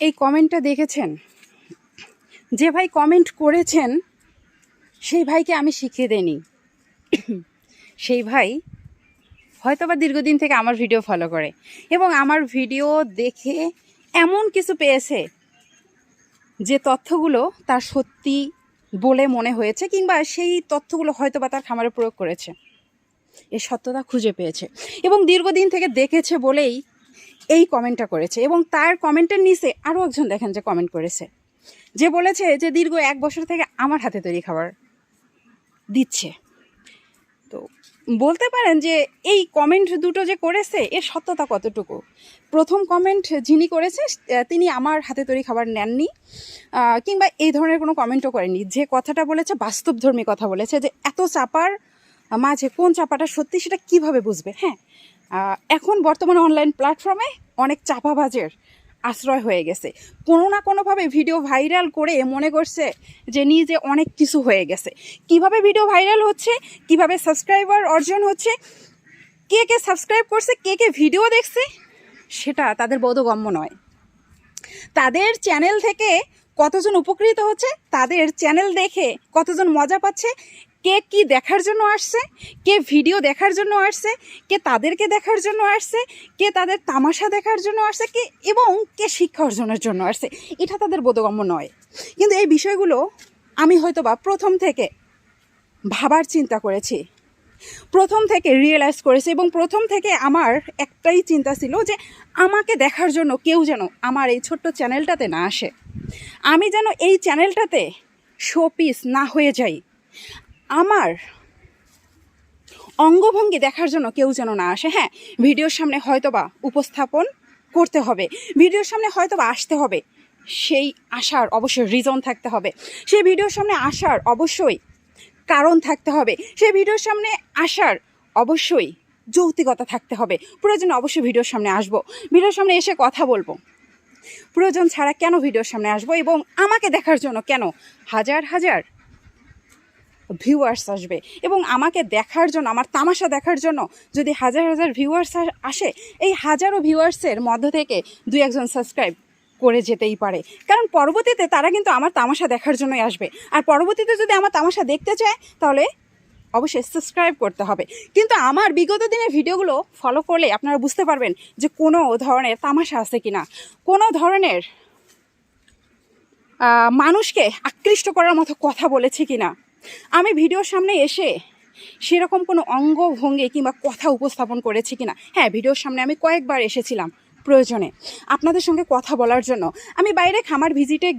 এই কমেন্টটা দেখেছেন? যে ভাই কমেন্ট করেছেন, সেই ভাইকে আমি শিখিয়ে দেনি সেই ভাই হয়তো বা দীর্ঘদিন থেকে আমার ভিডিও ফলো করে এবং আমার ভিডিও দেখে এমন কিছু পেয়েছে যে তথ্যগুলো তার সত্যি বলে মনে হয়েছে কিংবা সেই তথ্যগুলো হয়তো বা তার খামারে প্রয়োগ করেছে। এ সত্যতা খুঁজে পেয়েছে এবং দীর্ঘদিন থেকে দেখেছে বলেই এই কমেন্টটা করেছে এবং তার কমেন্টের নিচে আরও একজন দেখেন যে কমেন্ট করেছে, যে বলেছে যে দীর্ঘ এক বছর থেকে আমার হাতে তৈরি খাবার দিচ্ছে। তো বলতে পারেন যে এই কমেন্ট দুটো যে করেছে, এর সত্যতা কতটুকু? প্রথম কমেন্ট যিনি করেছে, তিনি আমার হাতে তৈরি খাবার নেননি কিংবা এই ধরনের কোনো কমেন্টও করেননি। যে কথাটা বলেছে বাস্তবধর্মী কথা বলেছে যে এত চাপার মাঝে কোন চাপাটা সত্যি সেটা কীভাবে বুঝবে? হ্যাঁ এখন বর্তমানে অনলাইন প্ল্যাটফর্মে অনেক চাপাবাজের আশ্রয় হয়ে গেছে। কোনো না কোনোভাবে ভিডিও ভাইরাল করে মনে করছে যে নিজে অনেক কিছু হয়ে গেছে। কীভাবে ভিডিও ভাইরাল হচ্ছে, কীভাবে সাবস্ক্রাইবার অর্জন হচ্ছে, কে কে সাবস্ক্রাইব করছে, কে কে ভিডিও দেখছে, সেটা তাদের বোধগম্য নয়। তাদের চ্যানেল থেকে কতজন উপকৃত হচ্ছে তাদের চ্যানেল দেখে কতজন মজা পাচ্ছে, কে কি দেখার জন্য আসছে, কে ভিডিও দেখার জন্য আসছে, কে তাদেরকে দেখার জন্য আসছে, কে তাদের তামাশা দেখার জন্য আসছে, কে এবং কে শিক্ষা অর্জনের জন্য আসছে, এটা তাদের বোধগম্য নয়। কিন্তু এই বিষয়গুলো আমি হয়তো বা প্রথম থেকে ভাবার চিন্তা করেছি। প্রথম থেকে রিয়েলাইজ করেছি এবং প্রথম থেকে আমার একটাই চিন্তা ছিল যে আমাকে দেখার জন্য কেউ যেন আমার এই ছোট্ট চ্যানেলটাতে না আসে। আমি যেন এই চ্যানেলটাতে শোপিস না হয়ে যাই। আমার অঙ্গভঙ্গি দেখার জন্য কেউ যেন না আসে। হ্যাঁ ভিডিওর সামনে হয়তোবা উপস্থাপন করতে হবে, ভিডিওর সামনে হয়তোবা আসতে হবে, সেই আসার অবশ্যই রিজন থাকতে হবে। সেই ভিডিওর সামনে আসার অবশ্যই কারণ থাকতে হবে। সেই ভিডিওর সামনে আসার অবশ্যই যৌক্তিকতা থাকতে হবে। প্রয়োজনে অবশ্যই ভিডিওর সামনে আসব। ভিডিওর সামনে এসে কথা বলব। প্রয়োজন ছাড়া কেন ভিডিওর সামনে আসব এবং আমাকে দেখার জন্য কেন হাজার হাজার ভিউয়ার্স আসবে? এবং আমাকে দেখার জন্য, আমার তামাশা দেখার জন্য যদি হাজার হাজার ভিউয়ার্স আসে, এই হাজারো ভিউয়ার্সের মধ্য থেকে দুই একজন সাবস্ক্রাইব করে যেতেই পারে। কারণ পরবর্তীতে তারা কিন্তু আমার তামাশা দেখার জন্যই আসবে। আর পরবর্তীতে যদি আমার তামাশা দেখতে চায়, তাহলে অবশ্যই সাবস্ক্রাইব করতে হবে। কিন্তু আমার বিগত দিনের ভিডিওগুলো ফলো করলে আপনারা বুঝতে পারবেন যে কোনো ধরনের তামাশা আছে কিনা। কোনো ধরনের মানুষকে আকৃষ্ট করার মতো কথা বলেছি কিনা। আমি ভিডিওর সামনে এসে সেরকম কোনো অঙ্গভঙ্গি কিংবা কথা উপস্থাপন করেছি কিনা। হ্যাঁ ভিডিওর সামনে আমি কয়েকবার এসেছিলাম। প্রয়োজনে। আপনাদের সঙ্গে কথা বলার জন্য। আমি বাইরে খামার ভিজিটে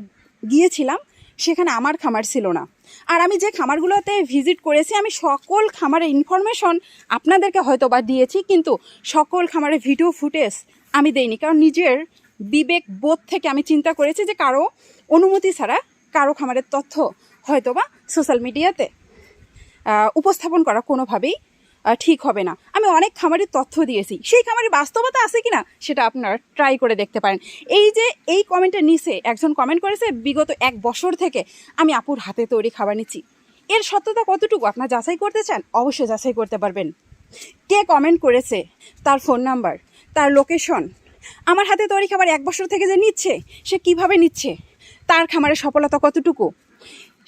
গিয়েছিলাম, সেখানে আমার খামার ছিল না। আর আমি যে খামারগুলোতে ভিজিট করেছি, আমি সকল খামারের ইনফরমেশন আপনাদেরকে হয়তো বা দিয়েছি, কিন্তু সকল খামারের ভিডিও ফুটেজ আমি দেইনি। কারণ নিজের বিবেক বোধ থেকে আমি চিন্তা করেছি যে কারও অনুমতি ছাড়া কারও খামারের তথ্য হয়তো বা সোশ্যাল মিডিয়াতে উপস্থাপন করা কোনোভাবেই ঠিক হবে না। আমি অনেক খামারের তথ্য দিয়েছি। সেই খামারের বাস্তবতা আছে কিনা সেটা আপনারা ট্রাই করে দেখতে পারেন। এই যে এই কমেন্টের নিচে একজন কমেন্ট করেছে, বিগত এক বছর থেকে আমি আপুর হাতে তৈরি খাবার নিচ্ছি। এর সত্যতা কতটুকু আপনার যাচাই করতে চান? অবশ্যই যাচাই করতে পারবেন। কে কমেন্ট করেছে? তার ফোন নাম্বার তার লোকেশন আমার হাতে তৈরি খাবার এক বছর থেকে যে নিচ্ছে, সে কীভাবে নিচ্ছে, তার খামারের সফলতা কতটুকু?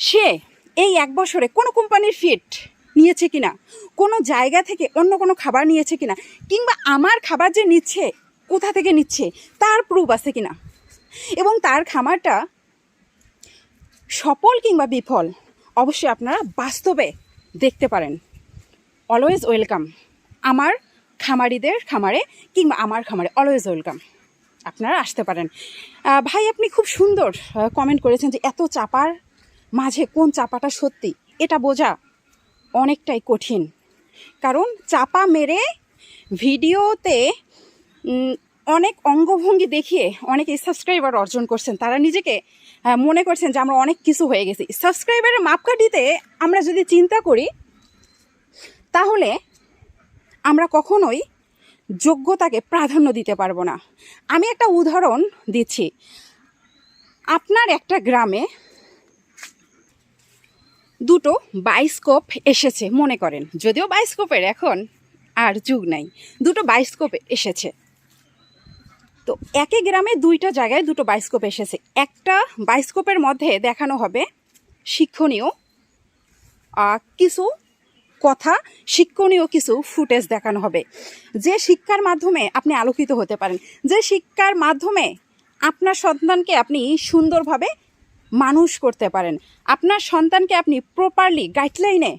সে এই এক বছরে কোনো কোম্পানির ফিট নিয়েছে কিনা? কোনো জায়গা থেকে অন্য কোনো খাবার নিয়েছে কিনা? কিংবা আমার খাবার যে নিচ্ছে, কোথা থেকে নিচ্ছে? তার প্রুফ আছে কিনা? এবং তার খামারটা সফল কিংবা বিফল, অবশ্যই আপনারা বাস্তবে দেখতে পারেন। অলওয়েজ ওয়েলকাম আমার খামারিদের খামারে কিংবা আমার খামারে অলওয়েজ ওয়েলকাম আপনারা আসতে পারেন। ভাই, আপনি খুব সুন্দর কমেন্ট করেছেন যে এত চাপার মাঝে কোন চাপাটা সত্যি? এটা বোঝা অনেকটাই কঠিন। কারণ চাপা মেরে ভিডিওতে অনেক অঙ্গভঙ্গি দেখিয়ে অনেক সাবস্ক্রাইবার অর্জন করছেন। তারা নিজেকে আহ, মনে করছেন যে আমরা অনেক কিছু হয়ে গেছি। সাবস্ক্রাইবারের মাপকাঠিতে আমরা যদি চিন্তা করি তাহলে আমরা কখনোই যোগ্যতাকে প্রাধান্য দিতে পারব না। আমি একটা উদাহরণ দিচ্ছি। আপনার একটা গ্রামে দুটো বাইস্কোপ এসেছে, মনে করেন। যদিও বাইস্কোপের এখন আর যুগ নাই, দুটো বাইস্কোপ এসেছে। তো একই গ্রামে দুইটা জায়গায় দুটো বাইস্কোপ এসেছে। একটা বাইস্কোপের মধ্যে দেখানো হবে শিক্ষণীয় কিছু কথা, শিক্ষণীয় কিছু ফুটেজ দেখানো হবে। যে শিক্ষার মাধ্যমে আপনি আলোকিত হতে পারেন, যে শিক্ষার মাধ্যমে আপনার সন্তানকে আপনি সুন্দরভাবে মানুষ করতে পারেন। আপনার সন্তানকে আপনি প্রপারলি গাইডলাইনে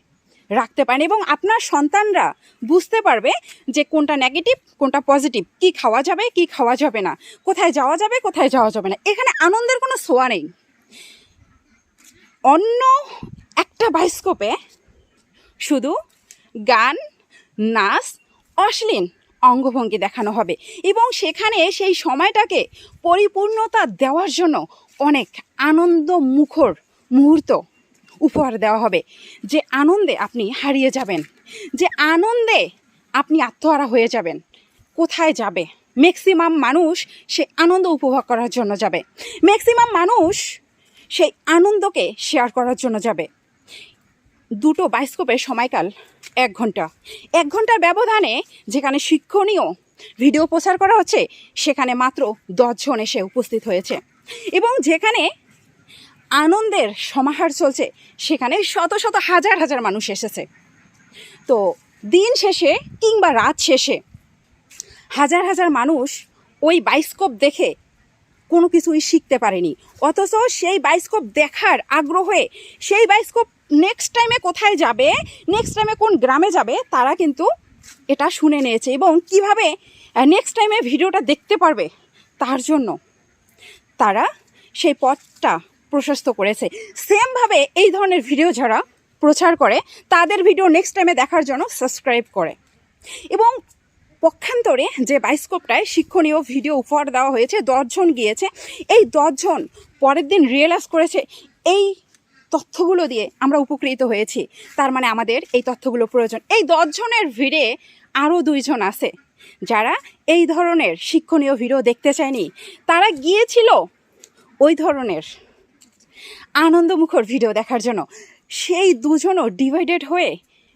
রাখতে পারেন এবং আপনার সন্তানরা বুঝতে পারবে যে কোনটা নেগেটিভ কোনটা পজিটিভ কি খাওয়া যাবে, কি খাওয়া যাবে না। কোথায় যাওয়া যাবে, কোথায় যাওয়া যাবে না। এখানে আনন্দের কোনো সোয়া নেই। অন্য একটা বাইস্কোপে শুধু গান, নাচ, অশ্লীল অঙ্গভঙ্গি দেখানো হবে এবং সেখানে সেই সময়টাকে পরিপূর্ণতা দেওয়ার জন্য অনেক আনন্দ মুখর মুহূর্ত উপহার দেওয়া হবে। যে আনন্দে আপনি হারিয়ে যাবেন, যে আনন্দে আপনি আত্মহারা হয়ে যাবেন, কোথায় যাবে? ম্যাক্সিমাম মানুষ সে আনন্দ উপভোগ করার জন্য যাবে। ম্যাক্সিমাম মানুষ সেই আনন্দকে শেয়ার করার জন্য যাবে। দুটো বাইস্কোপের সময়কাল এক ঘণ্টা। এক ঘণ্টার ব্যবধানে যেখানে শিক্ষণীয় ভিডিও প্রচার করা হচ্ছে, সেখানে মাত্র দশজন এসে উপস্থিত হয়েছে। এবং যেখানে আনন্দের সমাহার চলছে, সেখানে শত শত হাজার হাজার মানুষ এসেছে। তো দিন শেষে কিংবা রাত শেষে হাজার হাজার মানুষ ওই বাইস্কোপ দেখে কোনো কিছুই শিখতে পারেনি। অথচ সেই বাইস্কোপ দেখার আগ্রহে সেই বাইস্কোপ নেক্সট টাইমে কোথায় যাবে নেক্সট টাইমে কোন গ্রামে যাবে, তারা কিন্তু এটা শুনে নিয়েছে এবং কীভাবে নেক্সট টাইমে ভিডিওটা দেখতে পারবে, তার জন্য তারা সেই পথটা প্রশস্ত করেছে। সেমভাবে এই ধরনের ভিডিও যারা প্রচার করে, তাদের ভিডিও নেক্সট টাইমে দেখার জন্য সাবস্ক্রাইব করে। এবং পক্ষান্তরে যে বাইস্কোপটায় শিক্ষণীয় ভিডিও উপহার দেওয়া হয়েছে, দশজন গিয়েছে। এই দশজন পরের দিন রিয়েলাইজ করেছে, এই তথ্যগুলো দিয়ে আমরা উপকৃত হয়েছি। তার মানে আমাদের এই তথ্যগুলো প্রয়োজন। এই দশজনের ভিড়ে আরও দুইজন আছে। যারা এই ধরনের শিক্ষণীয় ভিডিও দেখতে চায়নি, তারা গিয়েছিল ওই ধরনের আনন্দমুখর ভিডিও দেখার জন্য সেই দুজনও ডিভাইডেড হয়ে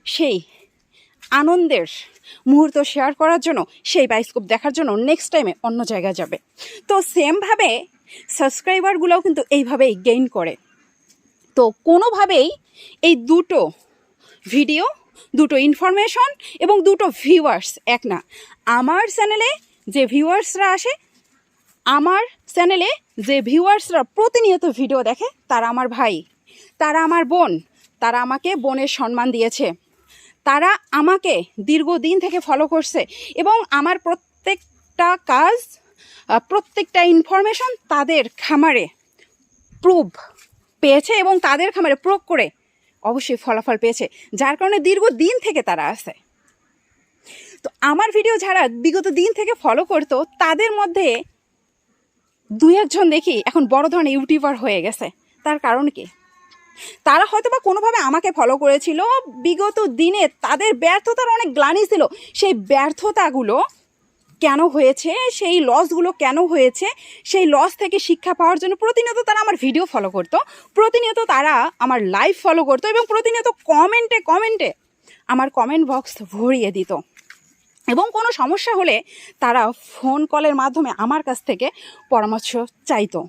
সেই আনন্দের মুহূর্ত শেয়ার করার জন্য সেই বাইস্কোপ দেখার জন্য নেক্সট টাইমে অন্য জায়গায় যাবে। তো সেমভাবে সাবস্ক্রাইবারগুলোও কিন্তু এইভাবেই গেইন করে। তো কোনোভাবেই এই দুটো ভিডিও দুটো ইনফরমেশন এবং দুটো ভিউয়ার্স এক না। আমার চ্যানেলে যে ভিউয়ার্সরা আসে আমার চ্যানেলে যে ভিউয়ার্সরা প্রতিনিয়ত ভিডিও দেখে, তারা আমার ভাই, তারা আমার বোন, তারা আমাকে বোনের সম্মান দিয়েছে, তারা আমাকে দীর্ঘদিন থেকে ফলো করছে এবং আমার প্রত্যেকটা কাজ প্রত্যেকটা ইনফরমেশন তাদের খামারে প্রুভ পেয়েছে এবং তাদের খামারে প্রয়োগ করে অবশ্যই ফলাফল পেয়েছে, যার কারণে দীর্ঘদিন থেকে তারা আছে। তো আমার ভিডিও যারা বিগত দিন থেকে ফলো করতো, তাদের মধ্যে দুই একজন দেখি এখন বড় ধরনের ইউটিউবার হয়ে গেছে। তার কারণ কি? তারা হয়তো বা কোনোভাবে আমাকে ফলো করেছিল। বিগত দিনে তাদের ব্যর্থতার অনেক গ্লানি ছিল। সেই ব্যর্থতাগুলো কেন হয়েছে? সেই লসগুলো কেন হয়েছে? সেই লস থেকে শিক্ষা পাওয়ার জন্য প্রতিনিয়ত তারা আমার ভিডিও ফলো করতো। প্রতিনিয়ত তারা আমার লাইভ ফলো করতো এবং প্রতিনিয়ত কমেন্টে কমেন্টে আমার কমেন্ট বক্স ভরিয়ে দিত। এবং কোনো সমস্যা হলে তারা ফোন কলের মাধ্যমে আমার কাছ থেকে পরামর্শ চাইতো।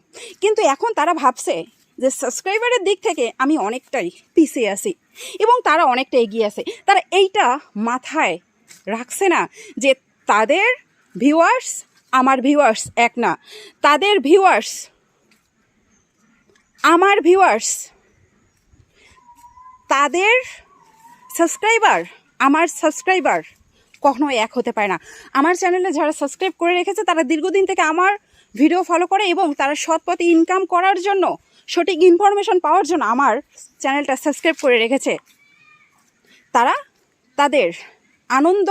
কিন্তু এখন তারা ভাবছে যে সাবস্ক্রাইবারের দিক থেকে আমি অনেকটাই পিছিয়ে আছি এবং তারা অনেকটা এগিয়ে আছে। তারা এইটা মাথায় রাখছে না যে তাদের ভিউয়ার্স আমার ভিউয়ার্স এক না। তাদের ভিউয়ার্স আমার ভিউয়ার্স তাদের সাবস্ক্রাইবার আমার সাবস্ক্রাইবার কখনোই এক হতে পারে না। আমার চ্যানেলে যারা সাবস্ক্রাইব করে রেখেছে, তারা দীর্ঘদিন থেকে আমার ভিডিও ফলো করে এবং তারা সৎ পথে ইনকাম করার জন্য, সঠিক ইনফরমেশন পাওয়ার জন্য আমার চ্যানেলটা সাবস্ক্রাইব করে রেখেছে। তারা তাদের আনন্দ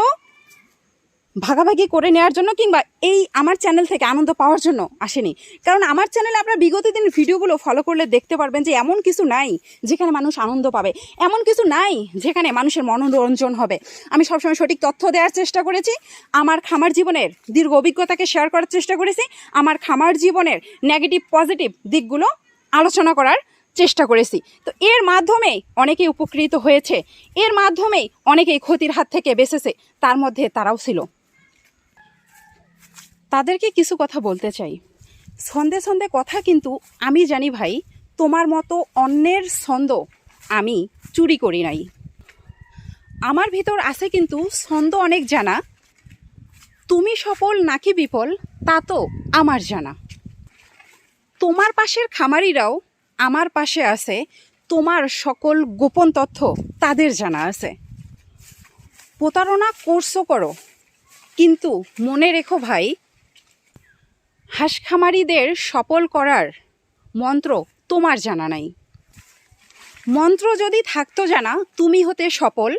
ভাগাভাগি করে নেওয়ার জন্য কিংবা এই আমার চ্যানেল থেকে আনন্দ পাওয়ার জন্য আসেনি। কারণ আমার চ্যানেলে আপনারা বিগত দিন ভিডিওগুলো ফলো করলে দেখতে পারবেন যে এমন কিছু নাই যেখানে মানুষ আনন্দ পাবে। এমন কিছু নাই যেখানে মানুষের মনোরঞ্জন হবে। আমি সবসময় সঠিক তথ্য দেওয়ার চেষ্টা করেছি। আমার খামার জীবনের দীর্ঘ অভিজ্ঞতাকে শেয়ার করার চেষ্টা করেছি। আমার খামার জীবনের নেগেটিভ পজিটিভ দিকগুলো আলোচনা করার চেষ্টা করেছি। তো এর মাধ্যমেই অনেকেই উপকৃত হয়েছে। এর মাধ্যমেই অনেকেই ক্ষতির হাত থেকে বেঁচেছে। তার মধ্যে তারাও ছিল। তাদেরকে কিছু কথা বলতে চাই। ছন্দে ছন্দে কথা কিন্তু আমি জানি ভাই, তোমার মতো অন্যের ছন্দ আমি চুরি করি নাই। আমার ভিতর আছে কিন্তু ছন্দ অনেক জানা। তুমি সফল নাকি বিফল, তা তো আমার জানা। তোমার পাশের খামারিরাও আমার পাশে আছে, তোমার সকল গোপন তথ্য তাদের জানা আছে। প্রতারণা করছ করো, কিন্তু মনে রেখো ভাই হাঁস খামারিদের সফল করার মন্ত্র তোমার জানা নাই। মন্ত্র যদি থাকতো জানা, তুমি হতে সফল।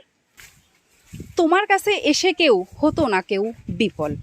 তোমার কাছে এসে কেউ হতো না কেউ বিফল।